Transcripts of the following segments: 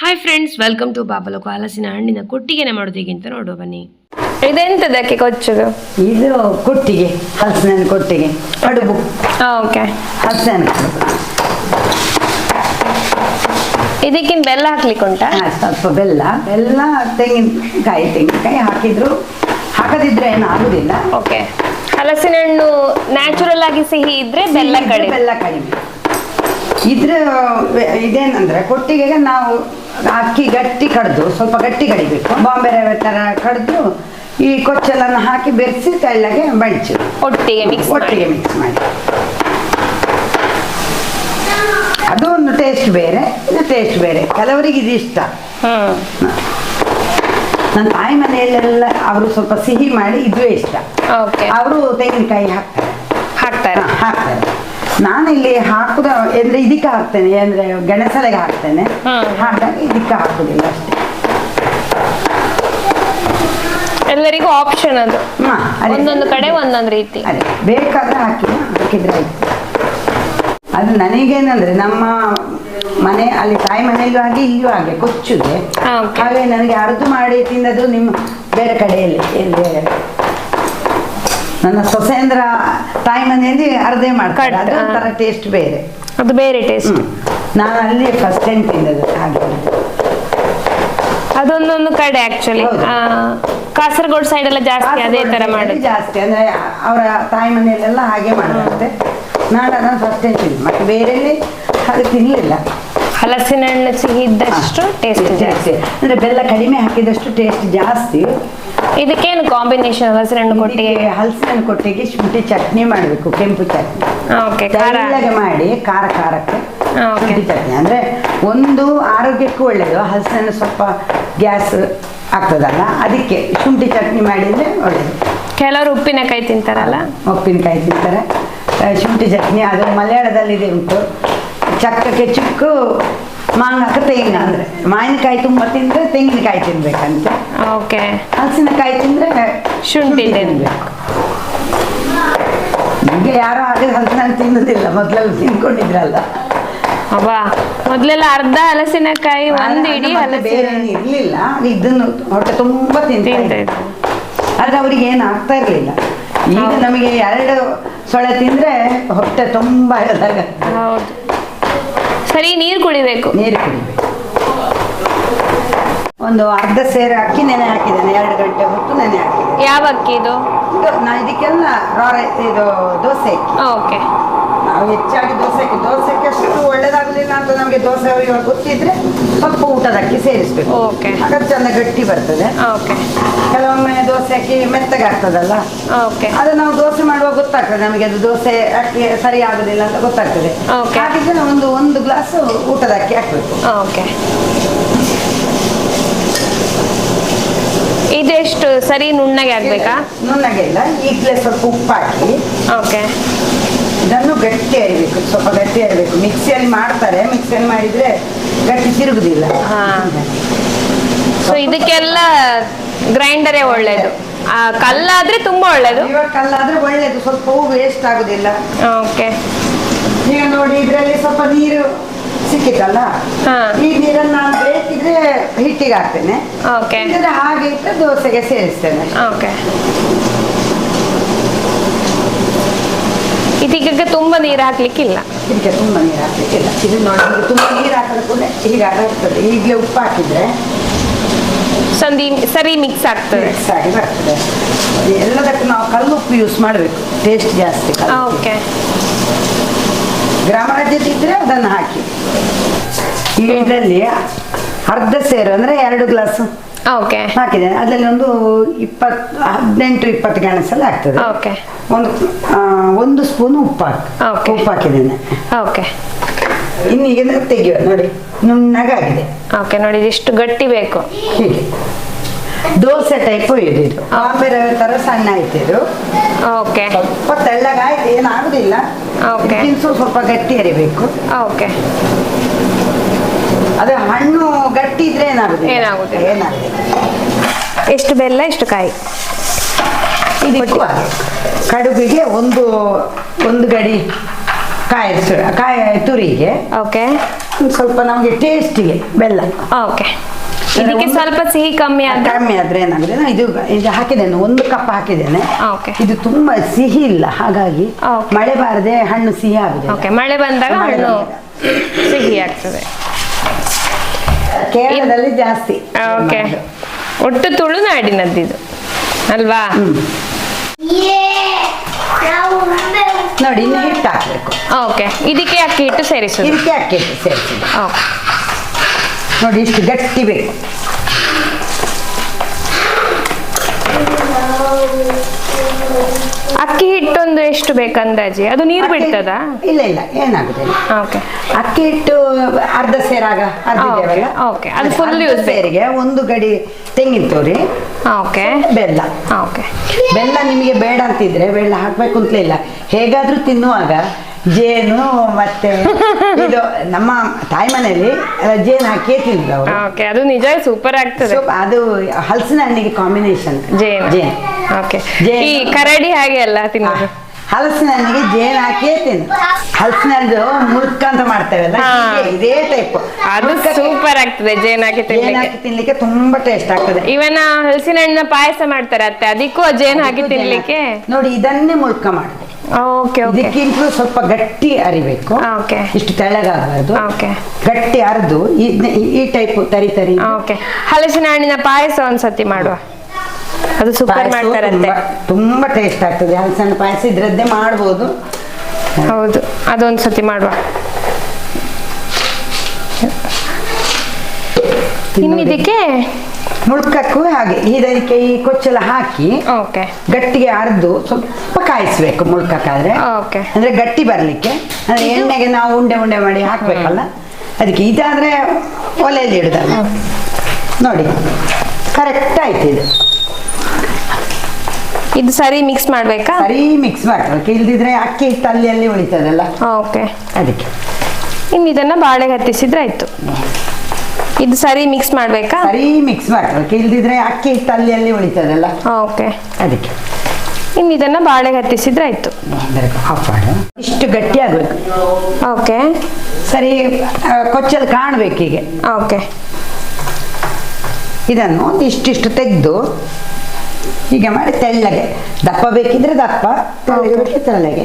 Hi friends welcome to ಬಾಬಲಕು ಹಲಸಿನ ಹಣ್ಣಿನ ಕೊಟ್ಟಿಗೆನೆ ಮಾಡೋದು ಹೇಗೆ ಅಂತ ನೋಡುವ ಬನ್ನಿ. ಇದೆಂತದಕ್ಕೆ ಕೊಚ್ಚುದು? ಇದು ಕೊಟ್ಟಿಗೆ ಹಲಸಿನ ಕೊಟ್ಟಿಗೆ ಕಡುಬು. ಓಕೆ ಹಲಸಿನ. ಇದಕ್ಕಿಂತ ಬೆಲ್ಲ ಹಾಕ್ಲಿಕ್ಕೆ ಉಂಟಾ? ಸ್ವಲ್ಪ ಬೆಲ್ಲ. ಬೆಲ್ಲ ತೆಂಗಿನಕಾಯಿ ತೆಂಗಿನಕಾಯಿ ಹಾಕಿದ್ರು. ಹಾಕದಿದ್ರೆ ಏನು ಆಗುದಿಲ್ಲ. ಓಕೆ ಹಲಸಿನ ಹಣ್ಣು ನ್ಯಾಚುರಲ್ ಆಗಿ ಸಿಹಿ ಇದ್ರೆ ಬೆಲ್ಲ ಕಡಿಮೆ. ಬೆಲ್ಲ ಕಡಿಮೆ. ಇದ್ರ ಇದೇನಂದ್ರೆ ಕೊಟ್ಟಿಗೆಗೆ ನಾವು ಅಕ್ಕಿ ಗಟ್ಟಿ ಕಡ್ದು ಸ್ವಲ್ಪ ಗಟ್ಟಿ ಕಡಿಬೇಕು. ಬಾಂಬೆ ರವೆ ಥರ ಕಡ್ದು ಈ ಕೊಚ್ಚಲನ್ನು ಹಾಕಿ ಬೆರೆಸಿ ತೆಳ್ಳಗೆ ಬಡಿಚು ಒಟ್ಟಿಗೆ ಮಿಕ್ಸ್ ಒಟ್ಟಿಗೆ ಮಿಕ್ಸ್ ಮಾಡಿ. ಅದು ಒಂದು ಟೇಸ್ಟ್ ಬೇರೆ ಇದು ಟೇಸ್ಟ್ ಬೇರೆ. ಕೆಲವರಿಗೆ ಇದು ಇಷ್ಟ. ನನ್ನ ತಾಯಿ ಮನೆಯಲ್ಲೆಲ್ಲ ಅವರು ಸ್ವಲ್ಪ ಸಿಹಿ ಮಾಡಿ ಇದುವೇ ಇಷ್ಟ. ಓಕೆ. ಅವರು ತೆಂಗಿನಕಾಯಿ ಹಾಕ್ತಾರೆ. ಹಾಕ್ತಾರೆ. ಹಾ, ಹಾಕ್ತಾರೆ ನಾನಿಲ್ಲಿ ಹಾಕುದ ಅಂದ್ರೆ ಇದಕ್ಕೆ ಹಾಕ್ತೇನೆ ಅಂದ್ರೆ ಗೆಣಸಲೆಗೆ ಹಾಕ್ತೇನೆ. ಹಾಗಾಗಿ ಇದಕ್ಕೆ ಹಾಕುದಿಲ್ಲ ಅಷ್ಟೇ. ಎಲ್ಲರಿಗೂ ಆಪ್ಷನ್ ಅದು. ಹಾ, ಅದೇ. ಒಂದೊಂದು ಕಡೆ ಒಂದೊಂದು ರೀತಿ. ಅದೇ. ಬೇಕಾದ್ರೆ ಹಾಕಿ ಹಾಕಿದ್ರೆ ಆಯ್ತು. ಅದು ನನಗೇನಂದ್ರೆ ನಮ್ಮ ಮನೆ ಅಲ್ಲಿ ತಾಯಿ ಮನೆಯಲ್ಲೂ ಹಾಗೆ ಇಲ್ಲೂ ಹಾಗೆ ಕೊಚ್ಚುದೆ. ಹಾ, okay. ಹಾಗೆ ನನಗೆ ಅರ್ಧ ಮಾಡಿ ತಿನ್ನದು ನಿಮ್ಮ ಬೇರೆ ಕಡೆಯಲ್ಲಿ ಎಲ್ಲಿ ನನ್ನ ಸೊಸೇಂದ್ರ ತಾಯಿ ಮನೆಯಲ್ಲಿ ಅರ್ಧೆ ಮಾಡ್ತಾರೆ. ಅದು ಒಂಥರ ಟೇಸ್ಟ್ ಬೇರೆ. ಅದು ಬೇರೆ ಟೇಸ್ಟ್ ನಾನು ಅಲ್ಲಿ ಫಸ್ಟ್ ಟೈಮ್ ತಿಂದದ್ದು ಹಾಗೆ. ಅದೊಂದೊಂದು ಕಡೆ ಆಕ್ಚುಲಿ ಕಾಸರಗೋಡ್ ಕಾಸರಗೋಡು ಸೈಡ್ ಎಲ್ಲ ಜಾಸ್ತಿ ಅದೇ ತರ ಮಾಡಿ ಜಾಸ್ತಿ ಅಂದ್ರೆ ಅವರ ತಾಯಿ ಮನೆಯಲ್ಲೆಲ್ಲ ಹಾಗೆ ಮಾಡುತ್ತೆ ನಾನು ಅದನ್ನು ಫಸ್ಟ್ ಟೈಮ್ ತಿಂದು. ಮತ್ತೆ ಬೇರೆಲ್ಲಿ ಅದು ತಿನ್ನಲಿಲ್ಲ ಹಲಸಿನ ಹಣ್ಣು ಸಿಹಿ ಇದ್ದಷ್ಟು ಟೇಸ್ಟ್ ಜಾಸ್ತಿ. ಅಂದ್ರೆ ಬೆಲ್ಲ ಕಡಿಮೆ ಹಾಕಿದಷ್ಟು ಟೇಸ್ಟ್ ಜಾಸ್ತಿ. ಇದಕ್ಕೇನು ಕಾಂಬಿನೇಷನ್ ಹಲಸಿನ ಹಣ್ಣು ಕೊಟ್ಟಿಗೆ? ಹಲಸಿನ ಹಣ್ಣು ಕೊಟ್ಟಿಗೆ ಶುಂಠಿ ಚಟ್ನಿ ಮಾಡಬೇಕು ಕೆಂಪು ಚಟ್ನಿ. ಓಕೆ ತೆಳ್ಳಗೆ ಮಾಡಿ ಖಾರ ಖಾರಕ್ಕೆ. ಶುಂಠಿ ಚಟ್ನಿ. ಅಂದ್ರೆ ಒಂದು ಆರೋಗ್ಯಕ್ಕೂ ಒಳ್ಳೆಯದು ಹಲಸಿನ ಸ್ವಲ್ಪ ಗ್ಯಾಸ್ ಆಗ್ತದಲ್ಲ ಅದಕ್ಕೆ ಶುಂಠಿ ಚಟ್ನಿ ಮಾಡಿದ್ರೆ ಒಳ್ಳೆಯದು ಕೆಲವರು ಉಪ್ಪಿನಕಾಯಿ ತಿಂತಾರಲ್ಲ? ಉಪ್ಪಿನಕಾಯಿ ತಿಂತಾರೆ. ಶುಂಠಿ ಚಟ್ನಿ ಅದು ಮಲಯಾಳದಲ್ಲಿ ಇದೆ ಉಂಟು. ಚಕ್ಕಕ್ಕೆ ಚುಕ್ಕು ಮಾವಿನಕ ತೆಂಗಿನ ಅಂದ್ರೆ ಮಾವಿನಕಾಯಿ ತುಂಬ ತಿಂದ್ರೆ ತೆಂಗಿನಕಾಯಿ ತಿನ್ಬೇಕಂತೆ. ಓಕೆ. ಹಲಸಿನಕಾಯಿ ತಿಂದ್ರೆ ಶುಂಠಿ ತಿನ್ಬೇಕು. ನಿಮಗೆ ಯಾರು ಹಾಗೆ ಹಲಸಿನ ತಿನ್ನುದಿಲ್ಲ ಮೊದಲೆಲ್ಲ ತಿನ್ಕೊಂಡಿದ್ರಲ್ಲ. ಅಬ್ಬಾ ಮೊದ್ಲೆಲ್ಲ ಅರ್ಧ ಹಲಸಿನಕಾಯಿ ಒಂದು ಇಡೀ ಬೇರೆ ಇರ್ಲಿಲ್ಲ ಇದನ್ನು ಹೊಟ್ಟೆ ತುಂಬಾ ತಿಂತಾ ತಿಂತಾ ಇದ್ರು. ಇದ್ರು. ಆದ್ರೆ ಅವರಿಗೆ ಏನು ಆಗ್ತಾ ಇರ್ಲಿಲ್ಲ. ಈಗ ನಮಗೆ ಎರಡು ಸೊಳೆ ತಿಂದ್ರೆ ಹೊಟ್ಟೆ ತುಂಬಾ ಹೌದು. ಸರಿ ನೀರು ಕುಡಿಬೇಕು. ನೀರು ಕುಡಿಬೇಕು. ಒಂದು ಅರ್ಧ ಸೇರು ಅಕ್ಕಿ ನೆನೆ ಹಾಕಿದ್ದೇನೆ ಎರಡು ಗಂಟೆ ಹೊತ್ತು ನೆನೆ ಹಾಕಿದ್ದೇನೆ. ಯಾವ ಅಕ್ಕಿ ಇದು? ಇದು ನಾ ಇದಕ್ಕೆಲ್ಲ ರಾರೆ ಇದು ದೋಸೆ ಅಕ್ಕಿ. ಓಕೆ. ನಾವು ಹೆಚ್ಚಾಗಿ ದೋಸೆ ದೋಸೆಗೆ ದೋಸೆ ಅಕ್ಕಿ ಅಷ್ಟು ಒಳ್ಳೇದಾಗಲಿಲ್ಲ ಅಂತ ನಮಗೆ ದೋಸೆ ಇವಾಗ ಗೊತ್ತಿದ್ರೆ ಸ್ವಲ್ಪ ಊಟದ ಅಕ್ಕಿ ಸೇರಿಸ್ಬೇಕು. ಓಕೆ ಹಾಗಾದ್ರೆ ಚಂದ ಗಟ್ಟಿ ಬರ್ತದೆ. ಓಕೆ ಕೆಲವೊಮ್ಮೆ ದೋಸೆ ಅಕ್ಕಿ ಮೆತ್ತಗೆ ಆಗ್ತದಲ್ಲ ಓಕೆ ಅದು ನಾವು ದೋಸೆ ಮಾಡುವಾಗ ಗೊತ್ತಾಗ್ತದೆ ನಮಗೆ ಅದು ದೋಸೆ ಅಕ್ಕಿ ಸರಿ ಆಗುದಿಲ್ಲ ಅಂತ ಗೊತ್ತಾಗ್ತದೆ. ಓಕೆ ಹಾಗಿದ್ರೆ ಒಂದು ಒಂದು ಗ್ಲಾಸ್ ಊಟದ ಅಕ್ಕಿ ಹಾಕ್ಬೇಕು ಓಕೆ ಇದೆಷ್ಟು ಸರಿ ನುಣ್ಣಗೆ ಆಗ್ಬೇಕಾ? ನುಣ್ಣಗೆ ಇಲ್ಲ ಈಗಲೇ ಸ್ವಲ್ಪ ಉಪ್ಪು ಹಾಕಿ ಓಕೆ ಗಟ್ಟಿ ಅರಿಬೇಕು ಸ್ವಲ್ಪ ಗಟ್ಟಿ ಅರಿಬೇಕು. ಮಿಕ್ಸಿಯಲ್ಲಿ ಮಾಡ್ತಾರೆ ಮಿಕ್ಸಿಯಲ್ಲಿ ಮಾಡಿದ್ರೆ ಗಟ್ಟಿ ತಿರುಗುದಿಲ್ಲ. ಹಾ. ಸೊ ಇದಕ್ಕೆಲ್ಲ ಗ್ರೈಂಡರೇ ಒಳ್ಳೇದು. ಆ, ಕಲ್ಲಾದ್ರೆ ತುಂಬಾ ಒಳ್ಳೇದು. ಇವಾಗ ಕಲ್ಲಾದ್ರೆ ಒಳ್ಳೇದು. ಸ್ವಲ್ಪ ಹೂ ವೇಸ್ಟ್ ಆಗುದಿಲ್ಲ. ಓಕೆ. ಈಗ ನೋಡಿ ಇದರಲ್ಲಿ ಸ್ವಲ್ಪ ನೀರು ಸಿಕ್ಕಿತಲ್ಲ ಹಾ. ಈ ನೀರನ್ನು ನಾನು ಬೇಕಿದ್ರೆ ಹಿಟ್ಟಿಗೆ ಹಾಕ್ತೇನೆ. ಓಕೆ. ಇಲ್ಲದ್ರೆ ಹಾಗೆ ಇಟ್ಟು ದೋಸೆಗೆ ಸೇರಿಸ್ತೇನೆ. ಓಕೆ. ಇದಕ್ಕೆ ತುಂಬಾ ನೀರು ಹಾಕ್ಲಿಕ್ಕಿಲ್ಲ. ಇದಕ್ಕೆ ತುಂಬ ನೀರು ಹಾಕ್ಲಿಕ್ಕಿಲ್ಲ. ಇದು ನೋಡಿ ತುಂಬಾ ತುಂಬ ನೀರು ಹಾಕಿದ ಕೂಡ ಈಗ ಆಗ್ತದೆ ಈಗಲೇ ಉಪ್ಪು ಹಾಕಿದ್ರೆ ಸಂದಿ ಸರಿ ಮಿಕ್ಸ್ ಆಗ್ತದೆ. ಮಿಕ್ಸ್ ಆಗಿ ಬರ್ತದೆ. ಎಲ್ಲದಕ್ಕೂ ನಾವು ಕಲ್ಲು ಉಪ್ಪು ಯೂಸ್ ಮಾಡಬೇಕು. ಟೇಸ್ಟ್ ಜಾಸ್ತಿ. ಓಕೆ. ಗ್ರಾಮರಾಜ್ಯದ ಇದ್ರೆ ಅದನ್ನು ಹಾಕಿ. ಈಗ ಇದರಲ್ಲಿ ಅರ್ಧ ಸೇರು ಅಂದ್ರೆ ಎರಡು ಗ್ಲಾಸ್ ಓಕೆ. ಹಾಕಿದ್ದೇನೆ. ಅದರಲ್ಲಿ ಒಂದು ಇಪ್ಪತ್ತು ಹದಿನೆಂಟು ಇಪ್ಪತ್ತು ಗೆಣಸಲ್ಲಿ ಆಗ್ತದೆ. ಓಕೆ. ಒಂದು ಆ, ಒಂದು ಸ್ಪೂನ್ ಉಪ್ಪು ಹಾಕಿ Okay. ಉಪ್ಪು ಹಾಕಿದ್ದೇನೆ. ಓಕೆ. ಇನ್ನು ಈಗ ತೆಗೆಯುವ ನೋಡಿ. ನುಣ್ಣಗಾಗಿದೆ ಓಕೆ ನೋಡಿ ಇಷ್ಟು ಗಟ್ಟಿ ಬೇಕು. ಹೀಗೆ. ದೋಸೆ ಟೈಪ್ ಇದು ಇದು. ಬಾಂಬೆ ರವೆ ಥರ ಸಣ್ಣ ಆಯ್ತು ಇದು. ಓಕೆ. ಸ್ವಲ್ಪ ತೆಳ್ಳಗಾಯ್ತು ಏನಾಗುದಿಲ್ಲ Okay. ತಿನ್ಸು ಸ್ವಲ್ಪ ಗಟ್ಟಿ ಅರಿಬೇಕು ಓಕೆ. ಅದು ಹಣ್ಣು ಗಟ್ಟಿ ಇದ್ರೆ ಏನಾಗುತ್ತೆ ಏನಾಗುತ್ತೆ ಎಷ್ಟು ಬೆಲ್ಲ ಎಷ್ಟು ಕಾಯಿ? ಇದು ಹಾಗೆ. ಕಡುಬಿಗೆ ಒಂದು ಒಂದು ಗಡಿ ಕಾಯಿ ಕಾಯಿ ತುರಿಗೆ. ಓಕೆ. ಸ್ವಲ್ಪ ನಮಗೆ ಟೇಸ್ಟಿಗೆ ಬೆಲ್ಲ. ಓಕೆ. ಇದಕ್ಕೆ ಸ್ವಲ್ಪ ಸಿಹಿ ಕಮ್ಮಿ ಆದ್ರೆ? ಕಮ್ಮಿ ಆದ್ರೆ ಏನಾಗುತ್ತೆ ಇದು ಇದು ಹಾಕಿದ್ದೇನೆ ಒಂದು ಕಪ್ ಹಾಕಿದ್ದೇನೆ. ಓಕೆ. ಇದು ತುಂಬಾ ಸಿಹಿ ಇಲ್ಲ ಹಾಗಾಗಿ ಮಳೆ ಬಾರದೆ ಹಣ್ಣು ಸಿಹಿ ಆಗುತ್ತೆ ಓಕೆ ಮಳೆ ಬಂದಾಗ ಹಣ್ಣು ಸಿಹಿ ಆಗ್ತದೆ. ಕೇರಳದಲ್ಲಿ ಜಾಸ್ತಿ. ಓಕೆ. ಒಟ್ಟು ತುಳುನಾಡಿನದ್ದು ಇದು ಅಲ್ವಾ? ನೋಡಿ ಇನ್ನು ಹಿಟ್ಟು ಹಾಕ್ಬೇಕು ಓಕೆ. ಇದಕ್ಕೆ ಅಕ್ಕಿ ಹಿಟ್ಟು ಸೇರಿಸಿ ಇದಕ್ಕೆ ಅಕ್ಕಿ ಹಿಟ್ಟು ಸೇರಿಸಿ ನೋಡಿ ಇಷ್ಟು ಗಟ್ಟಿ ಬೇಕು. ಅಕ್ಕಿ ಹಿಟ್ಟೊಂದು ಎಷ್ಟು ಬೇಕು ಅಂದಾಜಿ ಅದು ನೀರು ಬಿಡ್ತದ? ಇಲ್ಲ ಇಲ್ಲ ಏನಾಗುದಿಲ್ಲ. ಓಕೆ ಅಕ್ಕಿ ಹಿಟ್ಟು ಅರ್ಧ ಸೇರಾಗ ಅರ್ಧ? ಅದು use. ಬೇಕು. ಸೇರಿಗೆ ಒಂದು ಗಡಿ ತೆಂಗಿನ ತೋರಿ ಓಕೆ ಬೆಲ್ಲ. ಓಕೆ ಬೆಲ್ಲ ನಿಮಗೆ ಬೇಡ ಅಂತಿದ್ರೆ ಬೆಲ್ಲ ಹಾಕ್ಬೇಕು ಅಂತಲೇ ಇಲ್ಲ. ಹೇಗಾದ್ರೂ ತಿನ್ನುವಾಗ ಜೇನು ಮತ್ತೆ ಇದು ನಮ್ಮ ತಾಯಿ ಮನೆಯಲ್ಲಿ ಜೇನು ಹಾಕಿ ತಿಂದ್ರು ಅವರು. ಓಕೆ ಅದು ನಿಜ ಸೂಪರ್ ಆಗ್ತದೆ. ಅದು ಹಲಸಿನ ಹಣ್ಣಿಗೆ ಕಾಂಬಿನೇಷನ್ ಜೇನು. ಜೇನು. ಓಕೆ. ಈ ಕರಡಿ ಹಾಗೆ ಅಲ್ಲ ತಿನ್ನೋದು? ಹಲಸಿನ ಹಣ್ಣಿಗೆ ಜೇನು ಹಾಕಿ ತಿನ್ನು. ಹಲಸಿನ ಹಣ್ಣು ಮುರ್ಕ ಅಂತ ಮಾಡ್ತೇವಲ್ಲ ಇದೇ ಟೈಪ್ ಅದು ಸೂಪರ್ ಆಗ್ತದೆ ಜೇನ್ ಹಾಕಿ ತಿನ್ಲಿಕ್ಕೆ. ತಿನ್ಲಿಕ್ಕೆ ತುಂಬಾ ಟೇಸ್ಟ್ ಆಗ್ತದೆ. ಇವನ ಹಲಸಿನ ಹಣ್ಣಿನ ಪಾಯಸ ಮಾಡ್ತಾರೆ ಅತ್ತೆ ಅದಕ್ಕೂ ಜೇನು ಹಾಕಿ ತಿನ್ಲಿಕ್ಕೆ? ನೋಡಿ ಇದನ್ನೇ ಮುರ್ಕ ಓಕೆ ಇದಕ್ಕಿಂತಲೂ ಸ್ವಲ್ಪ ಗಟ್ಟಿ ಅರಿಬೇಕು. ಓಕೆ. ಇಷ್ಟು ತೆಳ್ಳಗಾಗಬಾರ್ದು ಓಕೆ. ಗಟ್ಟಿ ಅರೆದು. ಈ- ಟೈಪ್ ತರಿ ತರಿ ಓಕೆ. ಹಲಸಿನ ಹಣ್ಣಿನ ಪಾಯಸ ಒಂದ್ಸತಿ ಮಾಡುವ. ಅದು ಸೂಪರ್ ಮಾಡ್ತಾರಂತೆ. ತುಂಬಾ- ಟೇಸ್ಟ್ ಆಗ್ತದೆ. ಹಲಸಿನ ಪಾಯಸ ಇದ್ರದ್ದೇ ಮಾಡ್ಬೋದು. ಹೌದು ಅದೊಂದ್ಸತಿ ಮಾಡುವ. ಇನ್ನು ನೋಡಿ. ಮುಳ್ಕಕ್ಕೂ ಹಾಗೆ ಇದಕ್ಕೆ ಈ ಕೊಚ್ಚಲ ಹಾಕಿ ಓಕೆ ಗಟ್ಟಿಗೆ ಅರ್ದು ಸ್ವಲ್ಪ ಕಾಯಿಸ್ಬೇಕು ಮುಳ್ಕಕ್ಕಾದ್ರೆ. ಓಕೆ ಅಂದ್ರೆ ಗಟ್ಟಿ ಬರ್ಲಿಕ್ಕೆ. ಅಂದ್ರೆ ಎಣ್ಣೆಗೆ ನಾವು ಉಂಡೆ ಉಂಡೆ ಮಾಡಿ ಹಾಕ್ಬೇಕಲ್ಲ. ಅದಕ್ಕೆ ಇದಾದ್ರೆ ಒಲೆಯಲ್ಲಿ ಇಡುದಲ್ಲ. ನೋಡಿ. ಕರೆಕ್ಟ್ ಆಯ್ತು ಇದು. ಇದು ಸರಿ ಮಿಕ್ಸ್ ಮಾಡ್ಬೇಕಾ? ಸರಿ ಮಿಕ್ಸ್ ಮಾಡ್ಬೇಕು. ಇಲ್ದಿದ್ರೆ ಅಕ್ಕಿ ಹಿಟ್ಟು ಅಲ್ಲಿ ಅಲ್ಲಿ ಉಳಿತದಲ್ಲ. ಓಕೆ ಅದಕ್ಕೆ. ಇನ್ನು ಇದನ್ನ ಬಾಳೆಗೆ ಹತ್ತಿಸಿದ್ರೆ ಆಯ್ತು. ಇದು ಸರಿ ಮಿಕ್ಸ್ ಮಾಡ್ಬೇಕಾ? ಸರಿ ಮಿಕ್ಸ್ ಮಾಡ್ಬೇಕು. ಇಲ್ದಿದ್ರೆ ಅಕ್ಕಿ ತಲ್ಲಿಯಲ್ಲಿ ಉಳಿತದಲ್ಲ? ಓಕೆ. ಅದಕ್ಕೆ. ಇನ್ನು ಇದನ್ನ ಬಾಳೆ ಹತ್ತಿಸಿದ್ರೆ ಆಯ್ತು. ಮಾಡು ಇಷ್ಟು ಗಟ್ಟಿ ಆಗ್ಬೇಕು. ಓಕೆ. ಸರಿ ಕೊಚ್ಚಲ್ ಕಾಣಬೇಕು ಕಾಣ್ಬೇಕು ಹೀಗೆ. ಓಕೆ. ಇದನ್ನು ಇಷ್ಟಿಷ್ಟು ತೆಗೆದು ಹೀಗೆ ಮಾಡಿ ತೆಳ್ಳಗೆ. ದಪ್ಪ ಬೇಕಿದ್ರೆ ದಪ್ಪ ತೆಳ್ಳಗೆ ಬೇಕಿದ್ರೆ ತೆಳ್ಳಗೆ.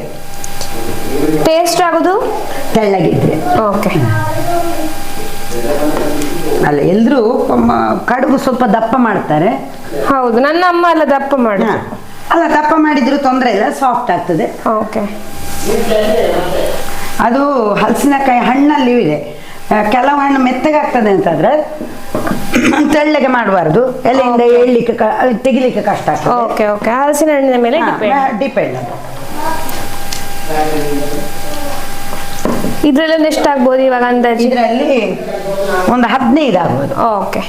ಟೇಸ್ಟ್ ಆಗೋದು? ತೆಳ್ಳಗಿದ್ರೆ ಓಕೆ. ಅಲ್ಲ ಎಲ್ಲರೂ ಕಡುಬು ಸ್ವಲ್ಪ ದಪ್ಪ ಮಾಡ್ತಾರೆ. ಹೌದು ನನ್ನ ಅಮ್ಮ ಎಲ್ಲ ದಪ್ಪ ಮಾಡಿ ಹಾ. ಅಲ್ಲ ದಪ್ಪ ಮಾಡಿದ್ರು ತೊಂದರೆ ಇಲ್ಲ ಸಾಫ್ಟ್ ಆಗ್ತದೆ. ಓಕೆ ಅದು ಹಲಸಿನಕಾಯಿ ಹಣ್ಣಲ್ಲಿ ಇದೆ. ಆ, ಕೆಲವು ಹಣ್ಣು ಮೆತ್ತಗಾಗ್ತದೆ ಅಂತಂದ್ರೆ ತೆಳ್ಳಗೆ ಮಾಡಬಾರ್ದು. ಎಲೆಯಿಂದ ಹೇಳಲಿಕ್ಕೆ ಕ- ತೆಗಿಲಿಕ್ಕೆ ಕಷ್ಟ ಆಗ್ತದೆ. ಓಕೆ ಓಕೆ ಹಲಸಿನ ಹಣ್ಣಿನ ಮೇಲೆ ಡಿಪೆಂಡ್ ಡಿಪೆಂಡ್ ಇದ್ರಲ್ಲಿ ಎಷ್ಟು ಆಗ್ಬೋದು ಇವಾಗ ಅಂದಾಜು? ಇದರಲ್ಲಿ ಒಂದು ಹದಿನೈದು ಆಗ್ಬೋದು. ಓಕೆ.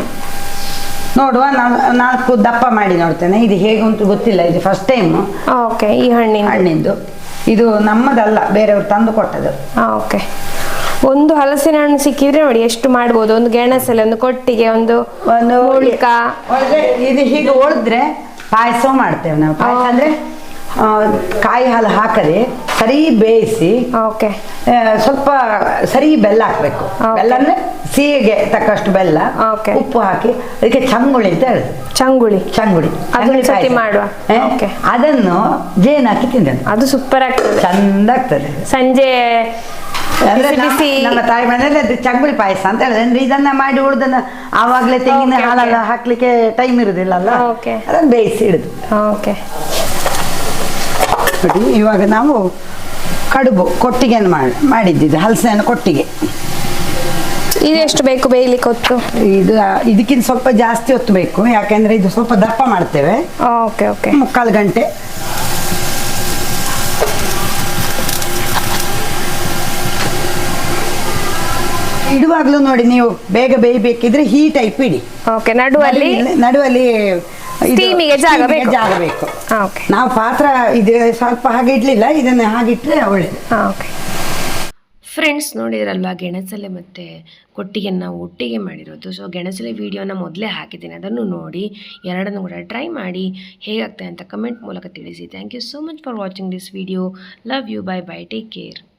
ನೋಡುವ ನಾನು ನಾಲ್ಕು ದಪ್ಪ ಮಾಡಿ ನೋಡ್ತೇನೆ. ಇದು ಹೇಗೆ ಉಂಟು ಗೊತ್ತಿಲ್ಲ ಇದು ಫಸ್ಟ್ ಟೈಮ್ ಓಕೆ ಈ ಹಣ್ಣಿನ ಹಣ್ಣಿಂದು. ಇದು ನಮ್ಮದಲ್ಲ ಬೇರೆಯವ್ರು ತಂದು ಕೊಟ್ಟದ್ದು. ಓಕೆ. ಒಂದು ಹಲಸಿನ ಹಣ್ಣು ಸಿಕ್ಕಿದ್ರೆ ನೋಡಿ ಎಷ್ಟು ಮಾಡ್ಬೋದು? ಒಂದು ಗೆಣಸಲ್ಲಿ ಒಂದು ಕೊಟ್ಟಿಗೆ ಒಂದು ಒಂದು ಇದು ಹೀಗೆ ಉಳಿದ್ರೆ ಪಾಯಸ ಮಾಡ್ತೇವೆ ನಾವು. ಪಾಯಸ. ಅಂದ್ರೆ ಕಾಯಿ ಹಾಲು ಹಾಕದೆ ಸರಿ ಬೇಯಿಸಿ ಓಕೆ. ಸ್ವಲ್ಪ ಸರಿ ಬೆಲ್ಲ ಹಾಕಬೇಕು. ಬೆಲ್ಲನೇ ಬೆಲ್ಲ ಅಂದ್ರೆ ಸಿಹಿಗೆ ತಕ್ಕಷ್ಟು ಬೆಲ್ಲ ಓಕೆ. ಉಪ್ಪು ಹಾಕಿ ಅದಕ್ಕೆ ಚಂಗುಳಿ ಅಂತ ಹೇಳುದು ಚಂಗುಳಿ. ಚಂಗುಳಿ. ಅದನ್ನ ಚಂಗುಳಿ. ಮಾಡುವ. ಅದನ್ನು ಜೇನು ಹಾಕಿ ತಿಂದ ಅದು ಸೂಪರ್ ಆಗ್ತದೆ. ಚಂದ ಆಗ್ತದೆ. ಸಂಜೆ ನಮ್ಮ- ತಾಯಿ ಮನೆಯಲ್ಲಿ ಅದು ಚಂಗುಳಿ ಪಾಯಸ ಅಂತ ಹೇಳಿದ್ರೆ. ಅಂದ್ರೆ ಇದನ್ನ ಮಾಡಿ ಉಳ್ದನ್ನ ಆವಾಗಲೇ ತೆಂಗಿನ ಹಾಲೆಲ್ಲ. ಹಾಕ್ಲಿಕ್ಕೆ ಟೈಮ್ ಇರುದಿಲ್ಲ ಅಲ್ಲ ಅದನ್ನ ಬೇಯಿಸಿ ಇಡುದು. ಓಕೆ. ಇವಾಗ ನಾವು ಕಡುಬು ಕೊಟ್ಟಿಗೆ ಮಾಡಿ ಮಾಡಿದ್ದಿದ್ದು ಹಲಸಿನ ಕೊಟ್ಟಿಗೆ. ಇದು ಎಷ್ಟು ಬೇಕು ಬೇಯ್ಲಿಕ್ಕೆ ಹೊತ್ತು? ಇದು ಇದಕ್ಕಿಂತ ಸ್ವಲ್ಪ ಜಾಸ್ತಿ ಹೊತ್ತು ಬೇಕು ಯಾಕೆಂದ್ರೆ ಇದು ಸ್ವಲ್ಪ ದಪ್ಪ ಮಾಡ್ತೇವೆ. Okay okay. ಮುಕ್ಕಾಲು ಗಂಟೆ. ಇಡುವಾಗ್ಲೂ ನೋಡಿ ನೀವು ಬೇಗ ಬೇಯಬೇಕಿದ್ರೆ ಹೀಟ್ ಟೈಪ್ ಇಡಿ ಓಕೆ ನಡುವಲ್ಲಿ ನಡುವಲ್ಲಿ ಸ್ಟೀಮಿಗೆ ಜಾಗ ಬೇಕು. ಜಾಗ ಬೇಕು. ನಾವು ಪಾತ್ರ ಇದು ಸ್ವಲ್ಪ ಹಾಗೆ ಇಡ್ಲಿಲ್ಲ ಇದನ್ನ ಹಾಗಿಟ್ರೆ ಒಳ್ಳೇದು. ಓಕೆ ಫ್ರೆಂಡ್ಸ್ ನೋಡಿದ್ರಲ್ವಾ ಗೆಣಸಲೆ ಮತ್ತು ಕೊಟ್ಟಿಗೆಯನ್ನು ಒಟ್ಟಿಗೆ ಮಾಡಿರೋದು. ಸೊ ಗೆಣಸಲೆ ವಿಡಿಯೋನ ಮೊದಲೇ ಹಾಕಿದ್ದೀನಿ. ಅದನ್ನು ನೋಡಿ ಎರಡನ್ನು ಕೂಡ ಟ್ರೈ ಮಾಡಿ ಹೇಗಾಗ್ತದೆ ಅಂತ ಕಮೆಂಟ್ ಮೂಲಕ ತಿಳಿಸಿ. Thank you so much for watching this video love you bye bye take care